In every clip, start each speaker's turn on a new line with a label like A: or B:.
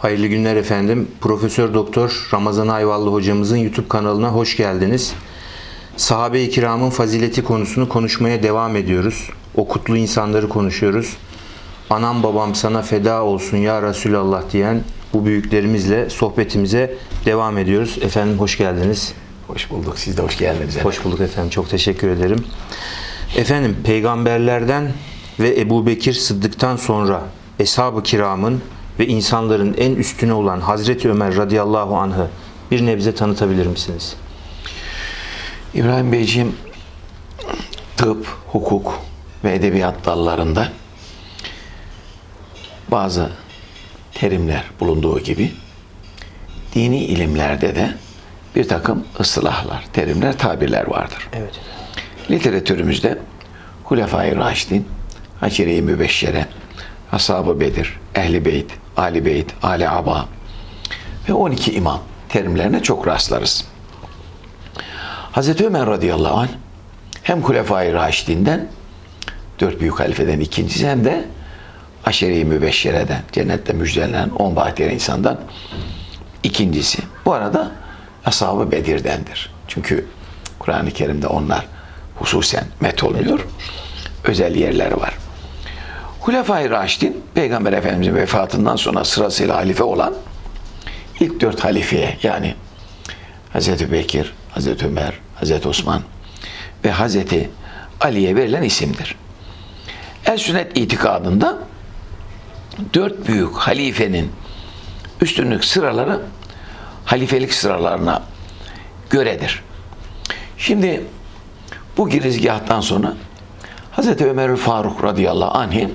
A: Hayırlı günler efendim. Profesör Doktor Ramazan Ayvallı hocamızın YouTube kanalına hoş geldiniz. Sahabe-i kiramın fazileti konusunu konuşmaya devam ediyoruz. O kutlu insanları konuşuyoruz. Anam babam sana feda olsun ya Resulallah diyen bu büyüklerimizle sohbetimize devam ediyoruz. Efendim hoş geldiniz.
B: Hoş bulduk. Siz de hoş geldiniz.
A: Hoş bulduk efendim. Çok teşekkür ederim. Efendim peygamberlerden ve Ebu Bekir Sıddık'tan sonra Eshab-ı Kiram'ın ve insanların en üstüne olan Hazreti Ömer radıyallahu anh'ı bir nebze tanıtabilir misiniz?
B: İbrahim Beyciğim tıp, hukuk ve edebiyat dallarında bazı terimler bulunduğu gibi dini ilimlerde de bir takım ıslahlar, terimler, tabirler vardır.
A: Evet.
B: Literatürümüzde Hulefai Raşidin, Haşire-i Mübeşşere, Ashab-ı Bedir, Ehli Beyt, Ali Beyt, Ali Aba ve 12 imam terimlerine çok rastlarız. Hazreti Ömer radıyallahu anh hem Hulefai Raşidin'den dört büyük halifeden ikincisi hem de Aşere-i Mübeşşere'den, cennette müjdelenen on bahtiyar insandan ikincisi. Bu arada Ashab-ı Bedir'dendir. Çünkü Kur'an-ı Kerim'de onlar hususen met olmuyor. Özel yerleri var. Hulefai Raşidin, Peygamber Efendimizin vefatından sonra sırasıyla halife olan ilk dört halifeye yani Hazreti Bekir, Hazreti Ömer, Hazreti Osman ve Hazreti Ali'ye verilen isimdir. El sünnet itikadında dört büyük halifenin üstünlük sıraları halifelik sıralarına göredir. Şimdi bu girizgahtan sonra Hazreti Ömer Faruk radıyallahu anh'i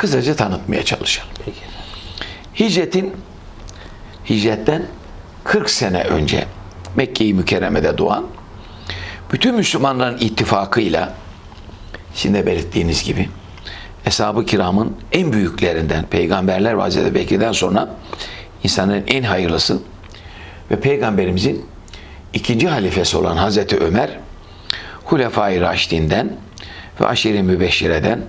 B: kısaca tanıtmaya çalışalım.
A: Peki.
B: Hicretin hicretten 40 sene önce Mekke-i Mükerreme'de doğan bütün Müslümanların ittifakıyla şimdi belirttiğiniz gibi Eshab-ı Kiram'ın en büyüklerinden Peygamberler ve Hazreti Bekir'den sonra insanların en hayırlısı ve Peygamberimizin ikinci halifesi olan Hazreti Ömer Hulefai Raşidin'den ve Aşiri Mübeşşire'den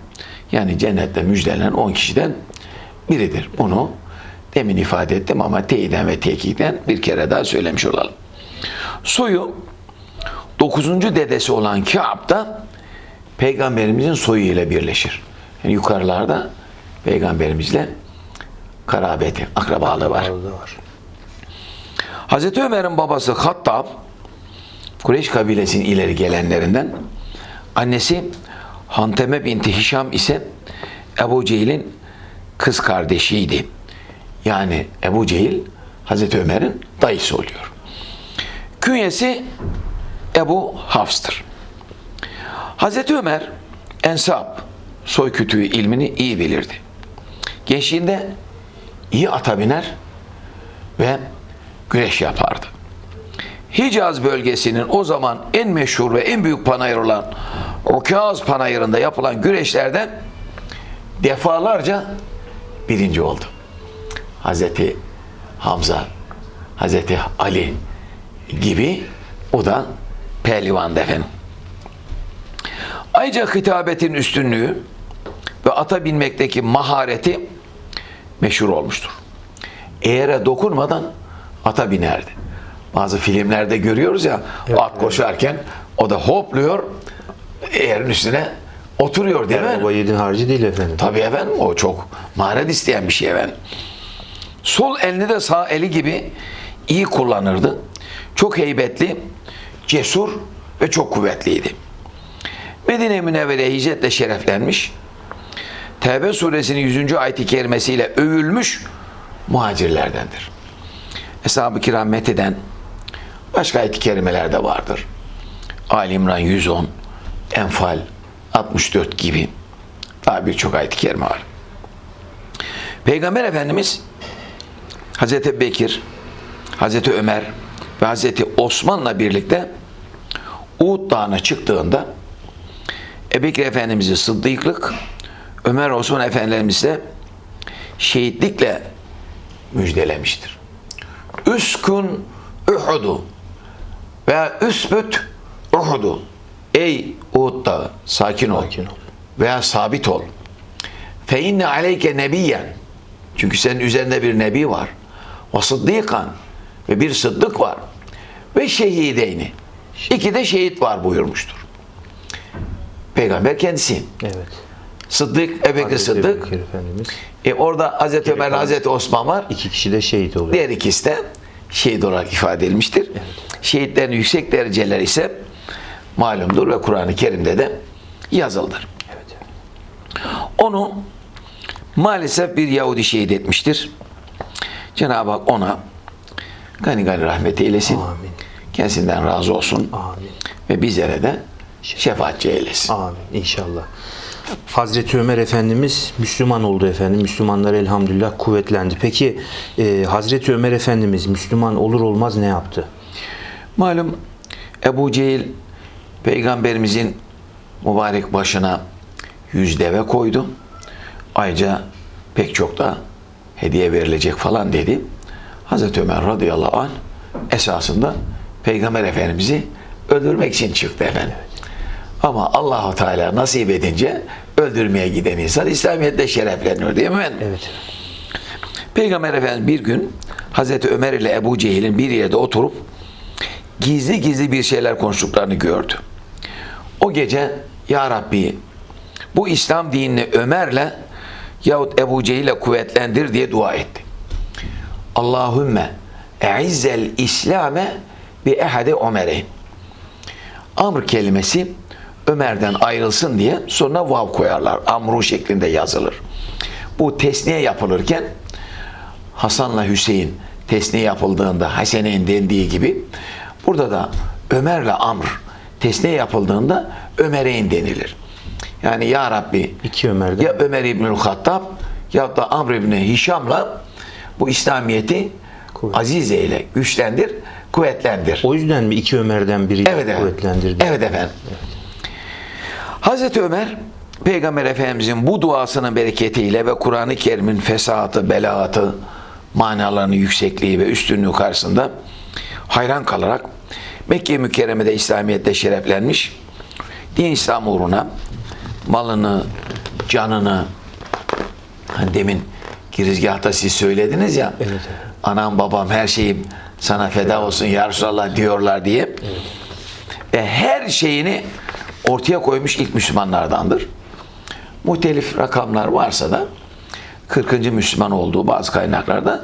B: yani cennette müjdelenen 10 kişiden biridir. Bunu demin ifade ettim ama teyiden ve tekiden bir kere daha söylemiş olalım. Soyu 9. dedesi olan Kâb da peygamberimizin soyu ile birleşir. Yani yukarılarda peygamberimizle karabeti, akrabalığı var.
A: Var.
B: Hazreti Ömer'in babası Hattab, Kureyş kabilesinin ileri gelenlerinden, annesi Hanteme binti Hişam ise Ebu Cehil'in kız kardeşiydi. Yani Ebu Cehil, Hazreti Ömer'in dayısı oluyor. Künyesi Ebu Hafs'tır. Hazreti Ömer, ensap, soy kütüğü ilmini iyi bilirdi. Gençliğinde iyi ata biner ve güreş yapardı. Hicaz bölgesinin o zaman en meşhur ve en büyük panayır olan Okaz panayırında yapılan güreşlerden defalarca birinci oldu. Hazreti Hamza, Hazreti Ali gibi o da pehlivandı efendim. Ayrıca hitabetin üstünlüğü ve ata binmekteki mahareti meşhur olmuştur. Eğere dokunmadan ata binerdi. Bazı filmlerde görüyoruz ya at koşarken o da hopluyor eğerin üstüne oturuyor değil mi?
A: Baba yiğidin harcı değil efendim.
B: Tabii efendim o çok maharet isteyen bir şey efendim. Sol elini de sağ eli gibi iyi kullanırdı. Çok heybetli, cesur ve çok kuvvetliydi. Medine Münevvere hicretle şereflenmiş. Tevbe suresinin 100. ayet-i kerimesiyle övülmüş muhacirlerdendir. Eshab-ı kiram metheden başka ayet-i kerimeler de vardır. Ali İmran 110, Enfal 64 gibi daha birçok ayet-i kerime var. Peygamber Efendimiz Hazreti Bekir, Hazreti Ömer ve Hazreti Osman'la birlikte Uhud Dağı'na çıktığında Ebu Bekir Efendimiz'i sıddıklık, Ömer Osman Efendimiz de şehitlikle müjdelemiştir. Üskün Uhud'u veya üsbüt Uhud'u. Ey Uhud Dağı sakin ol.
A: Sakin ol.
B: Veya sabit ol. Fe inne aleyke nebiyen Çünkü senin üzerinde bir nebi var. O sıddıkan ve bir sıddık var. Ve şehideyni. İki de şehit var buyurmuştur. Peygamber kendisi.
A: Evet.
B: Sıddık, Ebu Bekir Sıddık. E orada Hazreti Ömer, Hazreti Osman var.
A: İki kişi de şehit oluyor.
B: Diğer ikisi de şehit olarak ifade edilmiştir. Şehitlerin yüksek dereceleri ise malumdur ve Kur'an-ı Kerim'de de yazılıdır.
A: Evet.
B: Onu maalesef bir Yahudi şehit etmiştir. Cenab-ı Hak ona gani gani rahmet eylesin.
A: Amin.
B: Kendisinden razı olsun.
A: Amin.
B: Ve bizlere de şefaatçi eylesin.
A: Amin inşallah. Hazreti Ömer Efendimiz Müslüman oldu efendim. Müslümanlar elhamdülillah kuvvetlendi. Peki e, Hazreti Ömer Efendimiz Müslüman olur olmaz ne yaptı?
B: Malum Ebu Cehil peygamberimizin mübarek başına yüz deve koydu. Ayrıca pek çok da hediye verilecek falan dedi. Hazreti Ömer radıyallahu anh esasında peygamber efendimizi öldürmek için çıktı efendim. Ama Allahu Teala nasip edince öldürmeye giden insan İslamiyet'te şerefleniyor değil mi efendim?
A: Evet.
B: Peygamber Efendimiz bir gün Hazreti Ömer ile Ebu Cehil'in bir yerde oturup gizli gizli bir şeyler konuştuklarını gördü. O gece Ya Rabbi bu İslam dinini Ömer'le yahut Ebu Cehil'le kuvvetlendir diye dua etti. Allahümme e'izzel İslame bi ehade Ömer'in. Amr kelimesi Ömer'den ayrılsın diye sonra vav koyarlar. Amru şeklinde yazılır. Bu tesniye yapılırken Hasan'la Hüseyin tesniye yapıldığında Hasene'in dendiği gibi burada da Ömer'le Amr tesniye yapıldığında Ömer'eyn denilir. Yani Ya Rabbi
A: İki Ömer'den.
B: ya Ömer İbnül Hattab ya da Amr İbni Hişam'la bu İslamiyet'i
A: Kuvvet.
B: aziz eyle, güçlendir, kuvvetlendir.
A: O yüzden mi iki Ömer'den biri
B: Evet efendim.
A: kuvvetlendirdi?
B: Evet efendim. Hazreti Ömer Peygamber Efendimizin bu duasının bereketiyle ve Kur'an-ı Kerim'in fesahatı, belaatı, manalarının yüksekliği ve üstünlüğü karşısında hayran kalarak Mekke-i Mükerreme'de İslamiyet'te şereflenmiş, din İslam uğruna malını, canını, hani demin girizgahta siz söylediniz ya,
A: Evet, evet.
B: anam babam her şeyim sana feda olsun ya Resulallah diyorlar diye ve her şeyini ortaya koymuş ilk Müslümanlardandır. Muhtelif rakamlar varsa da 40. Müslüman olduğu bazı kaynaklarda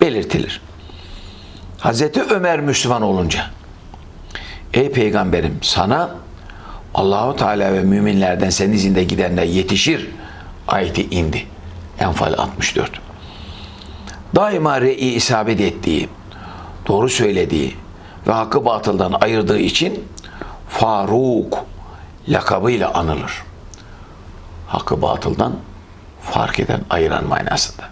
B: belirtilir. Hazreti Ömer Müslüman olunca Ey peygamberim sana Allahu Teala ve müminlerden senin izinde gidenler yetişir ayeti indi. Enfal 64. Daima re'i isabet ettiği, doğru söylediği ve hakkı batıldan ayırdığı için Faruk lakabıyla anılır. Hakkı batıldan fark eden, ayıran manasında.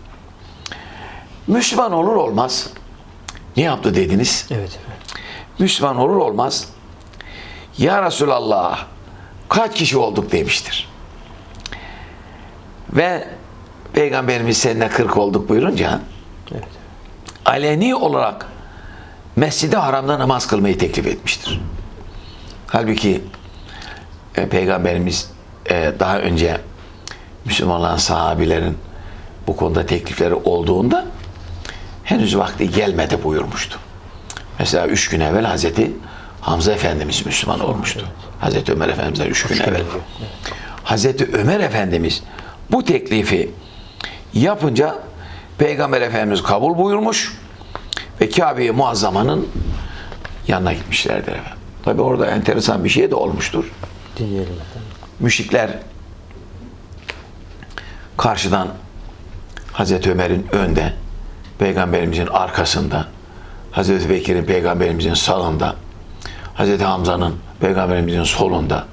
B: Müslüman olur olmaz ne yaptı dediniz?
A: Evet.
B: Müslüman olur olmaz Ya Resulallah kaç kişi olduk demiştir. Ve Peygamberimiz seninle 40 olduk buyurunca
A: Evet.
B: aleni olarak Mescid-i Haram'da namaz kılmayı teklif etmiştir. Halbuki e, Peygamberimiz e, daha önce Müslüman olan sahabilerin bu konuda teklifleri olduğunda henüz vakti gelmedi buyurmuştu. Mesela üç gün evvel Hazreti Hamza Efendimiz Müslüman olmuştu. Hazreti Ömer Efendimiz'den üç gün evvel. Hazreti Ömer Efendimiz bu teklifi yapınca Peygamber Efendimiz kabul buyurmuş ve Kabe-i Muazzama'nın yanına gitmişlerdir efendim. Tabi orada enteresan bir şey de olmuştur.
A: Dinleyelim.
B: Müşrikler karşıdan Hazreti Ömer'in önde, Peygamberimizin arkasında, Hazreti Bekir'in Peygamberimizin sağında, Hazreti Hamza'nın Peygamberimizin solunda,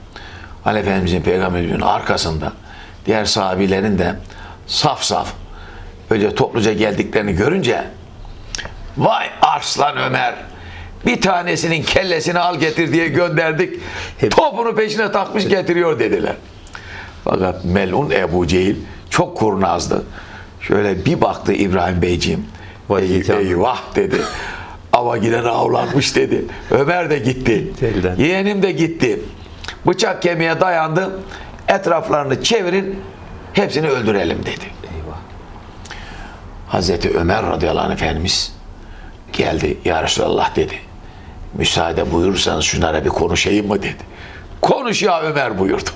B: Ali Efendimizin Peygamberimizin arkasında, diğer sahabilerin de saf saf öyle topluca geldiklerini görünce vay arslan Ömer bir tanesinin kellesini al getir diye gönderdik. Topunu peşine takmış getiriyor dediler. Fakat melun Ebu Cehil çok kurnazdı. Şöyle bir baktı İbrahim Beyciğim. Ey, eyvah dedi. Ava giden avlanmış dedi. Ömer de gitti.
A: Elden.
B: Yeğenim de gitti. Bıçak kemiğe dayandı.
A: Etraflarını...
B: Çevirin. Hepsini öldürelim dedi.
A: Eyvah.
B: Hazreti Ömer radıyallahu anh Efendimiz geldi. Ya Resulallah dedi. Müsaade buyurursanız şunlara bir konuşayım mı dedi. Konuş ya Ömer buyurdu.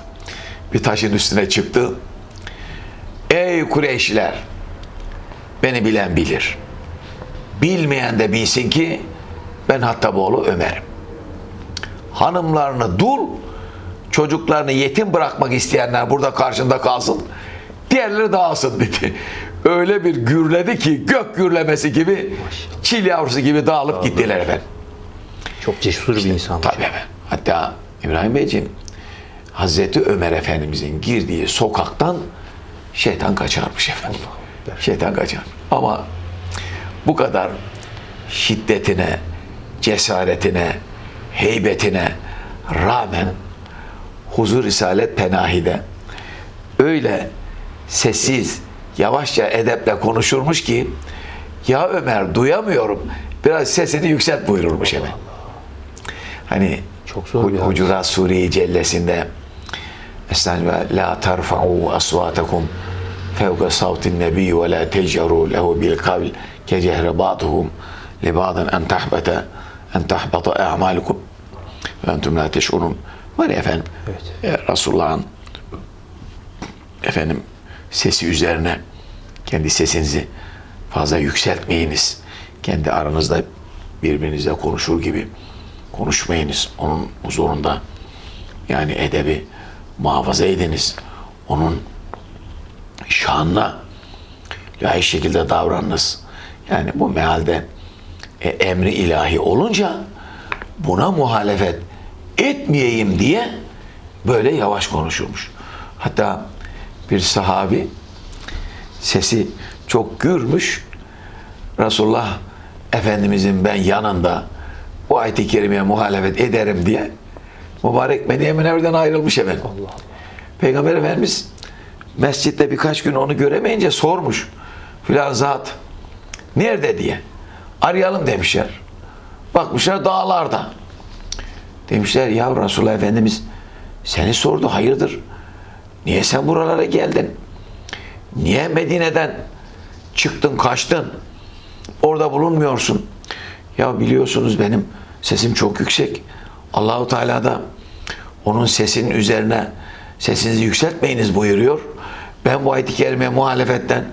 B: Bir taşın üstüne çıktı. Ey Kureyşliler! Beni bilen bilir. Bilmeyen de bilsin ki ben Hattaboğlu Ömer'im. Hanımlarını dul, çocuklarını yetim bırakmak isteyenler burada karşında kalsın. Diğerleri dağılsın dedi. Öyle bir gürledi ki gök gürlemesi gibi çil yavrusu gibi dağılıp gittiler efendim.
A: Çok cesur bir insan.
B: Tabii efendim. Hatta İbrahim Beyciğim Hazreti Ömer Efendimizin girdiği sokaktan şeytan kaçarmış efendim. Şeytan kaçar. Ama bu kadar şiddetine, cesaretine, heybetine rağmen huzur risalet penahide öyle sessiz, yavaşça edeple konuşurmuş ki ya Ömer duyamıyorum. Biraz sesini yükselt buyururmuş hemen. Hani
A: Çok zor bir
B: Hu-
A: hadis.
B: Hucurat Sure-i Cellesi'nde Estağfirullah la tarfa'u aswatakum fevka savtin nebi ve la tecru lehu bil kavl li ba'din en tahbata en tahbata a'malukum ve entum la teş'urun. Var ya efendim.
A: Evet.
B: Resulullah'ın efendim sesi üzerine kendi sesinizi fazla yükseltmeyiniz. Kendi aranızda birbirinizle konuşur gibi konuşmayınız. Onun huzurunda yani edebi muhafaza ediniz. Onun şanına layık şekilde davranınız. Yani bu mealde e, emri ilahi olunca buna muhalefet etmeyeyim diye böyle yavaş konuşurmuş. Hatta bir sahabi sesi çok gürmüş. Resulullah Efendimizin ben yanında bu ayet-i kerimeye muhalefet ederim diye mübarek Medine Münevver'den ayrılmış hemen. Peygamber Efendimiz mescitte birkaç gün onu göremeyince sormuş. Filan zat nerede diye. Arayalım demişler. Bakmışlar dağlarda. Demişler ya Resulullah Efendimiz seni sordu hayırdır? Niye sen buralara geldin? Niye Medine'den çıktın kaçtın? Orada bulunmuyorsun. Ya biliyorsunuz benim sesim çok yüksek. Allahu Teala da onun sesinin üzerine sesinizi yükseltmeyiniz buyuruyor. Ben bu ayet-i kerime muhalefetten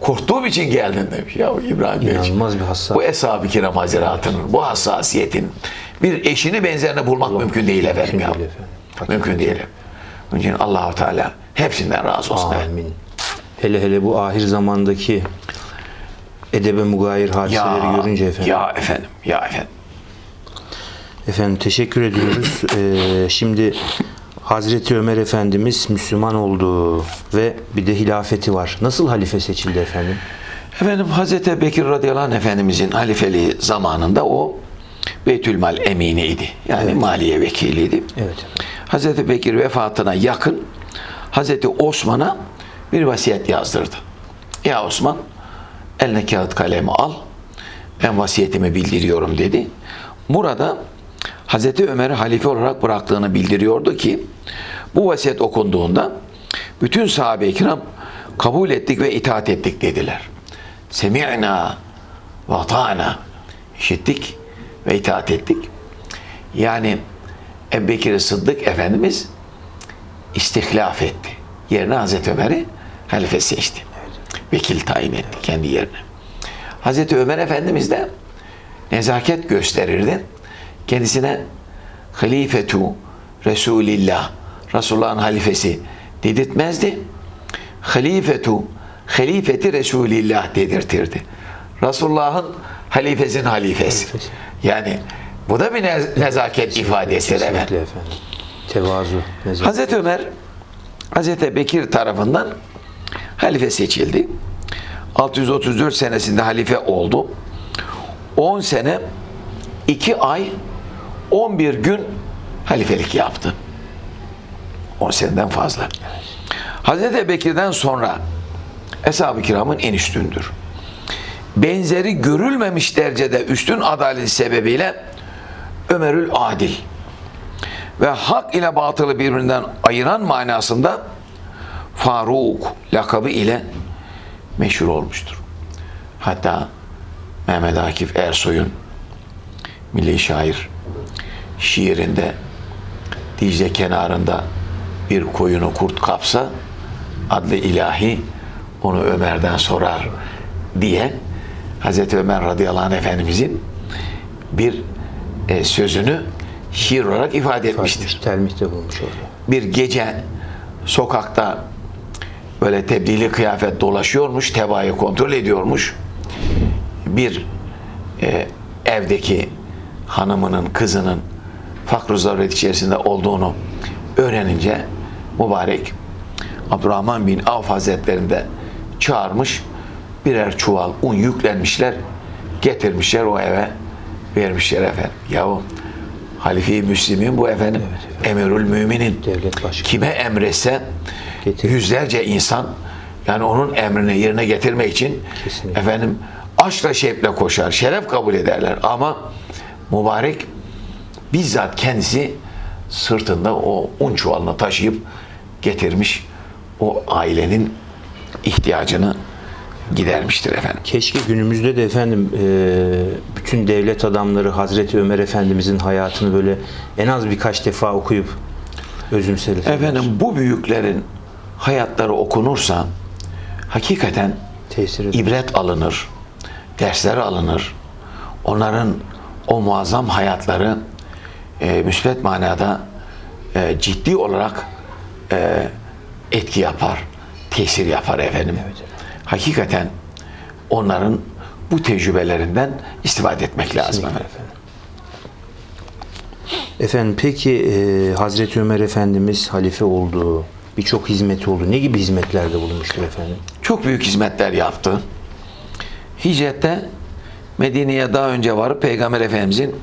B: korktuğum için geldim demiş. Ya İbrahim Bey.
A: İnanılmaz bir hassas.
B: Bu Eshab-ı Kiram Hazretleri'nin bu hassasiyetin bir eşini benzerini bulmak mümkün değil efendim ya.
A: değil efendim.
B: Mümkün değil. Onun için Allahu Teala hepsinden razı olsun.
A: Amin. Hele hele bu ahir zamandaki edebe mugayir hadiseleri görünce efendim.
B: Ya efendim, ya efendim.
A: Efendim teşekkür ediyoruz. Ee, şimdi Hazreti Ömer Efendimiz Müslüman oldu ve bir de hilafeti var. Nasıl halife seçildi efendim?
B: Efendim Hazreti Bekir radıyallahu anh Efendimizin halifeliği zamanında o Beytülmal eminiydi. Yani maliye vekiliydi.
A: Evet.
B: Hazreti Bekir vefatına yakın Hazreti Osman'a bir vasiyet yazdırdı. Ya Osman eline kağıt kalemi al. Ben vasiyetimi bildiriyorum dedi. Burada Hazreti Ömer'i halife olarak bıraktığını bildiriyordu ki bu vasiyet okunduğunda bütün sahabe-i kiram kabul ettik ve itaat ettik dediler. Semi'na ve ata'na işittik ve itaat ettik. Yani Ebu Bekir Sıddık Efendimiz istihlaf etti. Yerine Hazreti Ömer'i halife seçti. Vekil tayin etti kendi yerine. Hazreti Ömer Efendimiz de nezaket gösterirdi. Kendisine halifetu Resulillah Resulullah'ın halifesi dedirtmezdi. Halifetu halifeti Resulillah dedirtirdi. Resulullah'ın halifesinin halifesi.
A: Halifesi.
B: Yani bu da bir nez- nezaket.
A: Kesinlikle efendim. Tevazu. nezaket.
B: Hazreti Ömer Hazreti Bekir tarafından halife seçildi. 634 senesinde halife oldu. 10 sene 2 ay 11 gün halifelik yaptı. 10 seneden fazla. Hazreti Bekir'den sonra Eshab-ı Kiram'ın en üstündür. Benzeri görülmemiş derecede üstün adaleti sebebiyle Ömerül Adil ve hak ile batılı birbirinden ayıran manasında Faruk lakabı ile meşhur olmuştur. Hatta Mehmet Akif Ersoy'un milli şair şiirinde Dicle kenarında bir koyunu kurt kapsa adlı ilahi onu Ömer'den sorar diye Hazreti Ömer radıyallahu anh efendimizin bir e, sözünü şiir olarak ifade etmiştir
A: Telmihte bulmuş orada.
B: bir gece sokakta böyle tebdili kıyafet dolaşıyormuş, tebaayı kontrol ediyormuş. Bir e, evdeki hanımının, kızının fakr zaruret içerisinde olduğunu öğrenince mübarek Abdurrahman bin Avf Hazretlerinde çağırmış. Birer çuval un yüklenmişler, getirmişler o eve vermişler efendim. Yahu Halife-i Müslim'in bu efendim emirül müminin kime emretse
A: Getir.
B: yüzlerce insan yani onun emrini yerine getirmek için
A: Kesinlikle.
B: efendim aşkla şevkle koşar, şeref kabul ederler ama mübarek bizzat kendisi sırtında o un çuvalını taşıyıp getirmiş o ailenin ihtiyacını gidermiştir efendim.
A: Keşke günümüzde de efendim e, bütün devlet adamları Hazreti Ömer Efendimizin hayatını böyle en az birkaç defa okuyup özümseler.
B: Efendim bu büyüklerin hayatları okunursa hakikaten
A: tesir
B: ibret alınır, dersler alınır. Onların o muazzam hayatları e, müsbet manada e, ciddi olarak e, etki yapar, tesir yapar efendim. Hakikaten onların bu tecrübelerinden istifade etmek lazım
A: Kesinlikle
B: efendim.
A: efendim. Efendim peki e, Hazreti Ömer Efendimiz halife olduğu birçok hizmeti oldu. Ne gibi hizmetlerde bulunmuştur efendim?
B: çok büyük hizmetler yaptı. Hicrette Medine'ye daha önce varıp Peygamber Efendimizin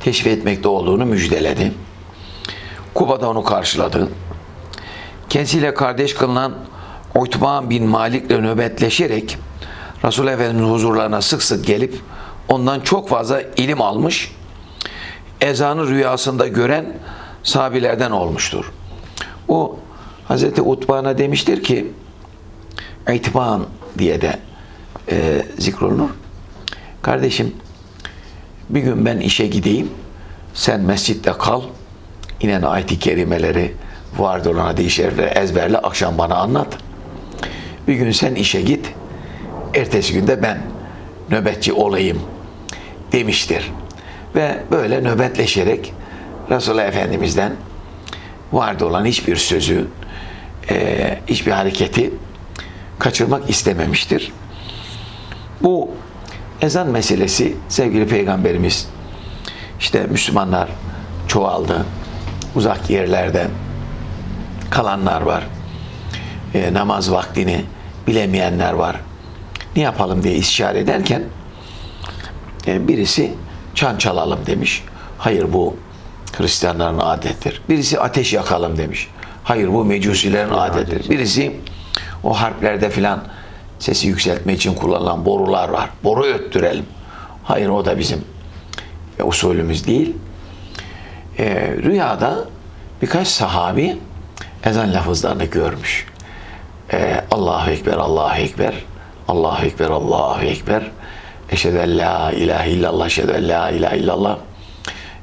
B: teşrif etmekte olduğunu müjdeledi. Kuba'da onu karşıladı. Kendisiyle kardeş kılınan Uytban bin Malik'le nöbetleşerek Resul Efendimizin huzurlarına sık sık gelip ondan çok fazla ilim almış. Ezanı rüyasında gören sahabilerden olmuştur. O Hazreti Utban'a demiştir ki İtban diye de e, zikrolunur. Kardeşim bir gün ben işe gideyim. Sen mescitte kal. İnen ayet-i kerimeleri vardır olan hadis-i ezberle akşam bana anlat. Bir gün sen işe git. Ertesi günde ben nöbetçi olayım demiştir. Ve böyle nöbetleşerek Resulullah Efendimiz'den vardı olan hiçbir sözü, e, hiçbir hareketi kaçırmak istememiştir. Bu ezan meselesi sevgili peygamberimiz işte Müslümanlar çoğaldı. Uzak yerlerde kalanlar var. E, namaz vaktini bilemeyenler var. Ne yapalım diye istişare ederken e, birisi çan çalalım demiş. Hayır bu Hristiyanların adettir. Birisi ateş yakalım demiş. Hayır bu mecusilerin adettir. Birisi o harplerde filan sesi yükseltme için kullanılan borular var. Boru öttürelim. Hayır o da bizim e, usulümüz değil. E, rüyada birkaç sahabi ezan lafızlarını görmüş. E, Allahu Ekber, Allahu Ekber, Allahu Ekber, Allahu Ekber. Eşhedü en la ilahe illallah, eşhedü en la ilahe illallah.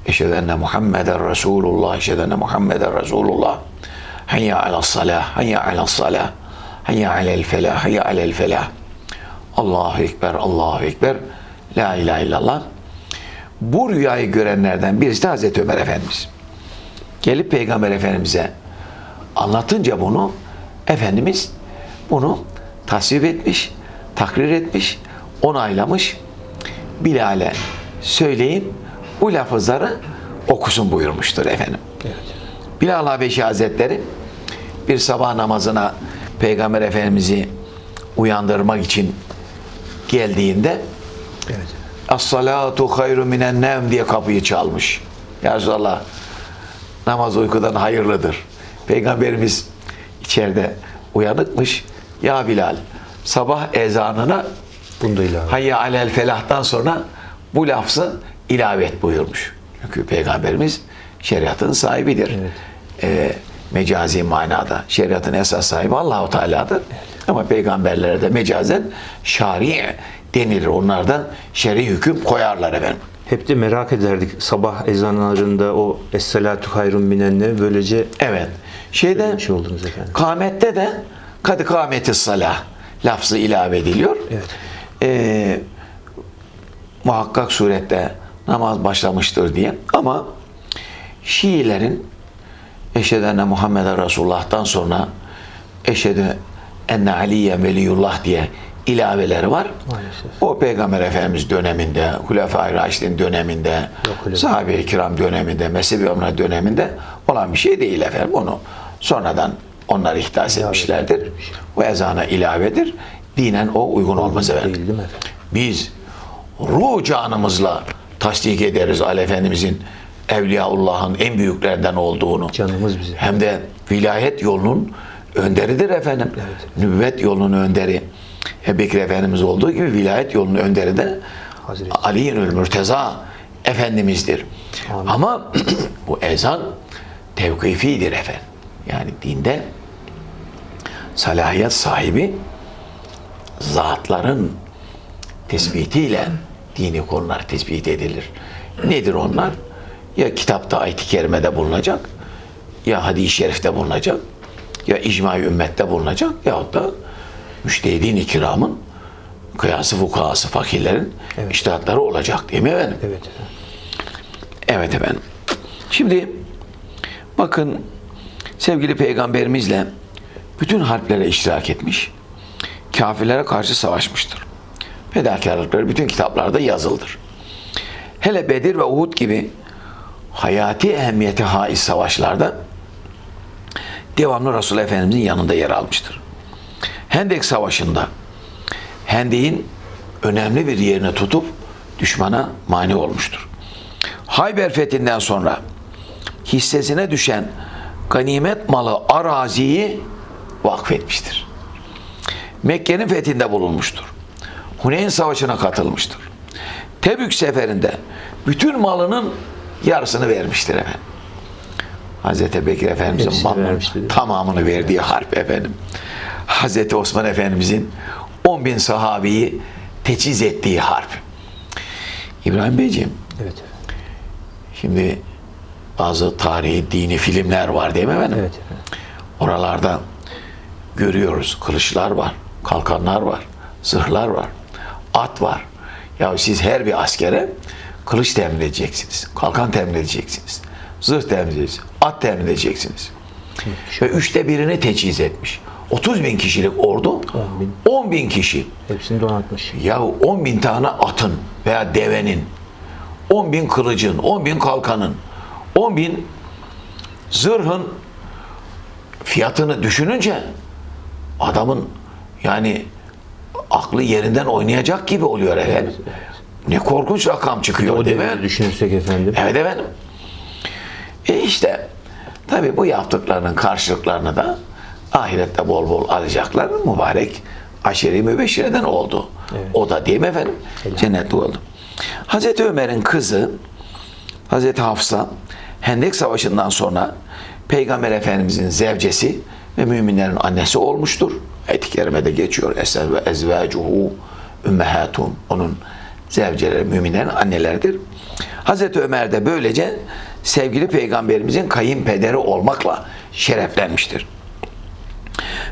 B: Eşhedü enne Muhammeden Resulullah, eşhedü enne Muhammeden Resulullah. Hayya ala salah, hayya ala salah, hayya alel felah, hayya alel felah. Allahu Ekber, Allahu Ekber, la ilahe illallah. Bu rüyayı görenlerden birisi de Hazreti Ömer Efendimiz. Gelip Peygamber Efendimiz'e anlatınca bunu Efendimiz bunu tasvip etmiş, takrir etmiş, onaylamış. Bilal'e söyleyin bu lafızları okusun buyurmuştur efendim. Bilal Habeşi Hazretleri bir sabah namazına Peygamber Efendimiz'i uyandırmak için geldiğinde
A: Evet.
B: As-salatu hayru minen nevm diye kapıyı çalmış. Ya Resulallah namaz uykudan hayırlıdır. Peygamberimiz içeride uyanıkmış. Ya Bilal sabah ezanına
A: Bunu da ilave.
B: hayya alel felahtan sonra bu lafzı ilave et buyurmuş. Çünkü Peygamberimiz şeriatın sahibidir. Ee, mecazi manada şeriatın esas sahibi Allahu Teala'dır. Ama peygamberlere de mecazen şari denilir. Onlardan şer'i hüküm koyarlar efendim.
A: Hep de merak ederdik sabah ezanlarında o Es-salatu hayrun minenne böylece
B: Evet. Şeyde
A: söylemiş oldunuz efendim.
B: Kâmette de kadı kâmeti salah lafzı ilave ediliyor.
A: Evet.
B: Ee, muhakkak surette namaz başlamıştır diye. Ama Şiilerin eşhedü enne Muhammeden Resulullah'tan sonra eşhedü enne Aliye veliyullah diye ilaveleri var.
A: Maalesef.
B: O Peygamber Efendimiz döneminde, Hulefai Raşidin döneminde, sahabe-i kiram döneminde, mezhebi onlar döneminde olan bir şey değil efendim. Onu sonradan onlar ihdas
A: İlave
B: etmişlerdir.
A: edilmiş.
B: Bu ezana ilavedir. Dinen o uygun olmaz efendim.
A: Değil değil mi?
B: Biz ruh canımızla tasdik ederiz Ali Efendimizin Evliyaullah'ın en büyüklerinden olduğunu.
A: Canımız bize.
B: Hem de vilayet yolunun önderidir efendim. Nübüvvet yolunun önderi. Ebu Bekir Efendimiz olduğu gibi vilayet yolunun önderi de
A: Hazreti.
B: Ali'ül Mürteza Efendimiz'dir.
A: Amin.
B: Ama bu ezan tevkifidir efendim. Yani dinde salahiyet sahibi zatların tespitiyle dini konular tespit edilir. Nedir onlar? Ya kitapta ayet-i kerimede bulunacak, ya hadis-i şerifte bulunacak, ya icma-i ümmette bulunacak, yahut da müştehidin-i kiramın kıyası, fukahası, fakirlerin
A: Evet.
B: iştihatları olacak değil mi efendim?
A: Evet efendim.
B: Evet efendim. Şimdi bakın sevgili peygamberimizle bütün harplere iştirak etmiş. Kafirlere karşı savaşmıştır. Fedakarlıkları bütün kitaplarda yazıldır. Hele Bedir ve Uhud gibi hayati ehemmiyeti haiz savaşlarda devamlı Resulullah Efendimizin yanında yer almıştır. Hendek Savaşı'nda Hendek'in önemli bir yerini tutup düşmana mani olmuştur. Hayber fethinden sonra hissesine düşen ganimet malı araziyi vakfetmiştir. Mekke'nin fethinde bulunmuştur. Huneyn Savaşı'na katılmıştır. Tebük seferinde bütün malının yarısını vermiştir efendim. Hazreti Bekir Efendimizin malının tamamını verdiği harp efendim. Hazreti Osman Efendimizin 10 bin sahabeyi teçhiz ettiği harp. İbrahim Beyciğim,
A: Evet efendim.
B: Şimdi bazı tarihi, dini filmler var değil mi efendim?
A: Evet efendim.
B: Oralarda görüyoruz. Kılıçlar var, kalkanlar var, zırhlar var, at var. Ya siz her bir askere kılıç temin edeceksiniz, kalkan temin edeceksiniz, zırh temin edeceksiniz, at temin edeceksiniz. Ve üçte birini teçhiz etmiş. 30 bin kişilik ordu,
A: 10 bin.
B: 10 bin kişi.
A: Hepsini donatmış.
B: Ya 10 bin tane atın veya devenin, 10 bin kılıcın, 10 bin kalkanın, 10 bin zırhın fiyatını düşününce adamın yani aklı yerinden oynayacak gibi oluyor efendim. Ne korkunç rakam çıkıyor
A: O
B: değil mi?
A: düşünürsek efendim.
B: Evet efendim. E işte tabi bu yaptıklarının karşılıklarını da ahirette bol bol alacaklar. Mübarek aşeri mübeşşireden oldu. O da değil mi efendim? Cennetli oldu. Hazreti Ömer'in kızı Hazreti Hafsa Hendek Savaşı'ndan sonra Peygamber Efendimizin zevcesi ve müminlerin annesi olmuştur. Ayet-i Kerime'de geçiyor. Esel ve ezvacuhu ümmehatun. Onun zevceleri müminlerin anneleridir. Hazreti Ömer de böylece sevgili Peygamberimizin kayınpederi olmakla şereflenmiştir.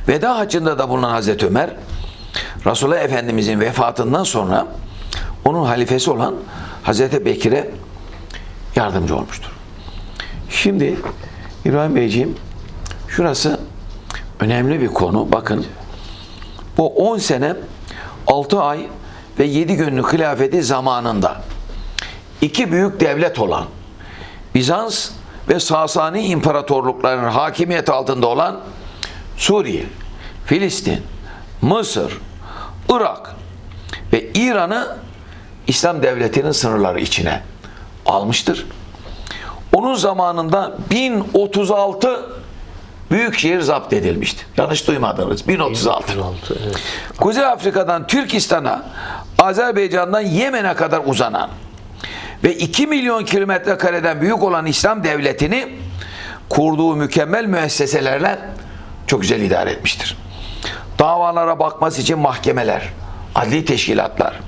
B: Veda haccında da bulunan Hazreti Ömer, Resulullah Efendimizin vefatından sonra onun halifesi olan Hazreti Bekir'e yardımcı olmuştur. Şimdi İbrahim Beyciğim şurası önemli bir konu. Bakın bu 10 sene 6 ay ve 7 günlük hilafeti zamanında iki büyük devlet olan Bizans ve Sasani imparatorluklarının hakimiyet altında olan Suriye, Filistin, Mısır, Irak ve İran'ı İslam devletinin sınırları içine almıştır. Onun zamanında 1036 büyük şehir zapt edilmişti. Yanlış duymadınız. 1036.
A: 36, evet.
B: Kuzey Afrika'dan Türkistan'a, Azerbaycan'dan Yemen'e kadar uzanan ve 2 milyon kilometre kareden büyük olan İslam devletini kurduğu mükemmel müesseselerle çok güzel idare etmiştir. Davalara bakması için mahkemeler, adli teşkilatlar,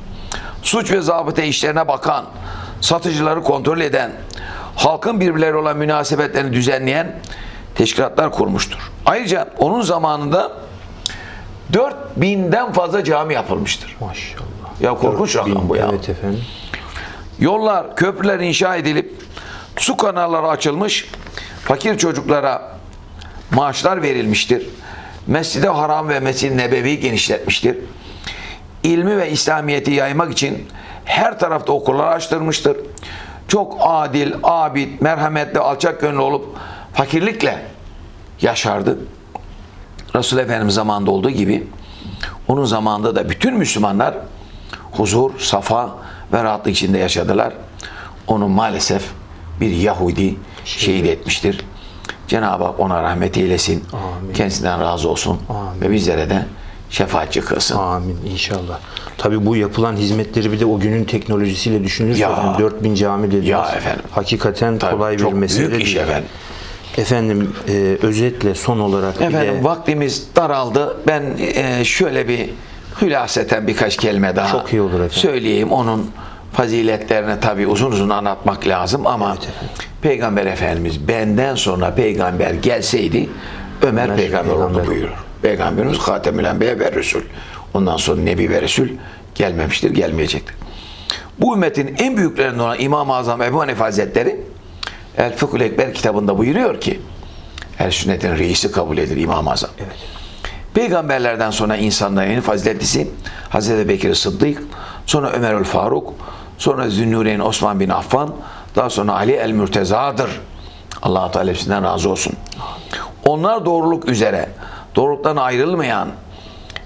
B: suç ve zabıta işlerine bakan, satıcıları kontrol eden, halkın birbirleri olan münasebetlerini düzenleyen teşkilatlar kurmuştur. Ayrıca onun zamanında 4000'den fazla cami yapılmıştır.
A: Maşallah.
B: Ya korkunç rakam bu ya.
A: Evet efendim.
B: Yollar, köprüler inşa edilip su kanalları açılmış, fakir çocuklara maaşlar verilmiştir. Mescid-i Haram ve Mescid-i Nebevi genişletmiştir. İlmi ve İslamiyeti yaymak için her tarafta okullar açtırmıştır. Çok adil, abid, merhametli, alçak gönüllü olup fakirlikle yaşardı. Resul Efendimiz zamanında olduğu gibi onun zamanında da bütün Müslümanlar huzur, safa ve rahatlık içinde yaşadılar. Onu maalesef bir Yahudi şehit etmiştir. Cenab-ı Hak ona rahmet eylesin.
A: Amin.
B: Kendisinden razı olsun.
A: Amin.
B: Ve bizlere de şefaatçi kılsın.
A: Amin inşallah. Tabii bu yapılan hizmetleri bir de o günün teknolojisiyle
B: Ya.
A: efendim, 4000 cami dediniz.
B: Ya efendim.
A: Hakikaten
B: Tabii,
A: kolay bir
B: çok
A: mesele
B: büyük iş
A: değil.
B: efendim.
A: Efendim e, özetle son olarak
B: Efendim
A: bir de
B: vaktimiz daraldı. Ben e, şöyle bir hülaseten birkaç kelime daha
A: Çok iyi olur efendim.
B: söyleyeyim. Onun faziletlerini tabii uzun uzun anlatmak lazım ama
A: Evet efendim.
B: Peygamber Efendimiz benden sonra peygamber gelseydi Ömer,
A: Ömer
B: peygamber,
A: peygamber
B: oldu buyurur. Peygamberimiz Hatemül Enbiya ve Resul. Ondan sonra Nebi ve Resul gelmemiştir, gelmeyecektir. Bu ümmetin en büyüklerinden olan İmam-ı Azam Ebu Hanife Hazretleri El Fıkhul Ekber kitabında buyuruyor ki El sünnetin reisi kabul edilir İmam-ı Azam. Peygamberlerden sonra insanların en faziletlisi Hazreti Bekir Sıddık, sonra Ömerül Faruk, sonra Zünnûreyn Osman bin Affan, daha sonra Ali el Mürteza'dır. Allah Teala hepsinden razı olsun. Onlar doğruluk üzere, doğruluktan ayrılmayan,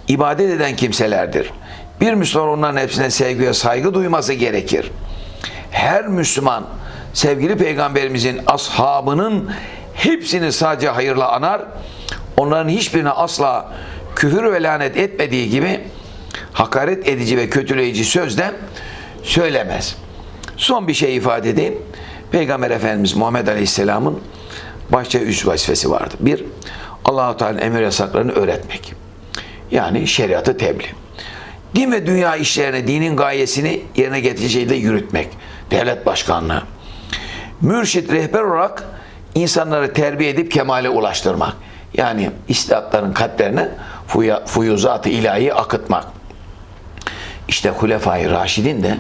B: ibadet eden kimselerdir. Bir Müslüman onların hepsine sevgi ve saygı duyması gerekir. Her Müslüman sevgili peygamberimizin ashabının hepsini sadece hayırla anar. Onların hiçbirine asla küfür ve lanet etmediği gibi hakaret edici ve kötüleyici sözden söylemez. Son bir şey ifade edeyim. Peygamber Efendimiz Muhammed Aleyhisselam'ın başça üç vazifesi vardı. Bir, Allah-u Teala'nın emir yasaklarını öğretmek. Yani şeriatı tebliğ. Din ve dünya işlerine dinin gayesini yerine getireceği şekilde yürütmek. Devlet başkanlığı. Mürşit rehber olarak insanları terbiye edip kemale ulaştırmak. Yani istihatların kalplerine fuyuzat-ı ilahi akıtmak. İşte Hulefai Raşidin de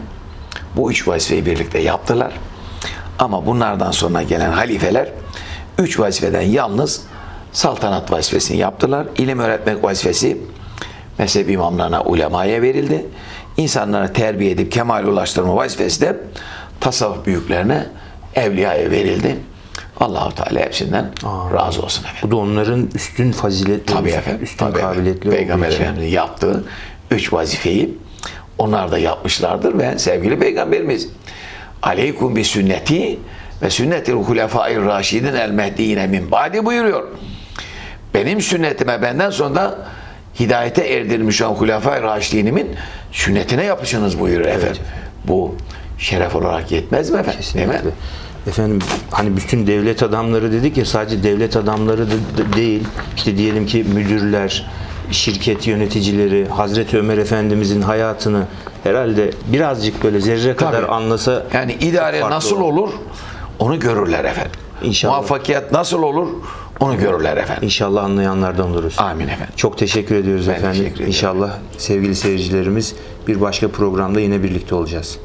B: bu üç vazifeyi birlikte yaptılar. Ama bunlardan sonra gelen halifeler üç vazifeden yalnız saltanat vazifesini yaptılar. İlim öğretmek vazifesi mezhep imamlarına, ulemaya verildi. İnsanları terbiye edip kemal ulaştırma vazifesi de tasavvuf büyüklerine, evliyaya verildi. Allahu Teala hepsinden
A: Amin.
B: razı olsun efendim.
A: bu da onların üstün faziletleri,
B: Tabii
A: üstün,
B: efendim.
A: üstün
B: tabii
A: kabiliyetli
B: Peygamber. Efendimiz'in yaptığı üç vazifeyi onlar da yapmışlardır ve sevgili Peygamberimiz Aleykum bi sünneti ve sünnetil hulefai raşidin el mehdiyine min ba'di buyuruyor. Benim sünnetime benden sonra da hidayete erdirilmiş olan hulefai raşidinimin sünnetine yapışınız buyuruyor efendim. Bu şeref olarak yetmez mi efendim? Değil mi?
A: Kesinlikle. Efendim hani bütün devlet adamları dedik ya sadece devlet adamları da, değil. İşte diyelim ki müdürler, şirket yöneticileri, Hazreti Ömer Efendimizin hayatını herhalde birazcık böyle zerre kadar
B: Tabii.
A: anlasa
B: Yani idare nasıl olur onu görürler efendim.
A: İnşallah.
B: Muvaffakiyet nasıl olur onu görürler efendim.
A: İnşallah anlayanlardan oluruz.
B: Amin efendim.
A: Çok teşekkür ediyoruz
B: Ben
A: efendim.
B: teşekkür ederim.
A: İnşallah sevgili seyircilerimiz bir başka programda yine birlikte olacağız.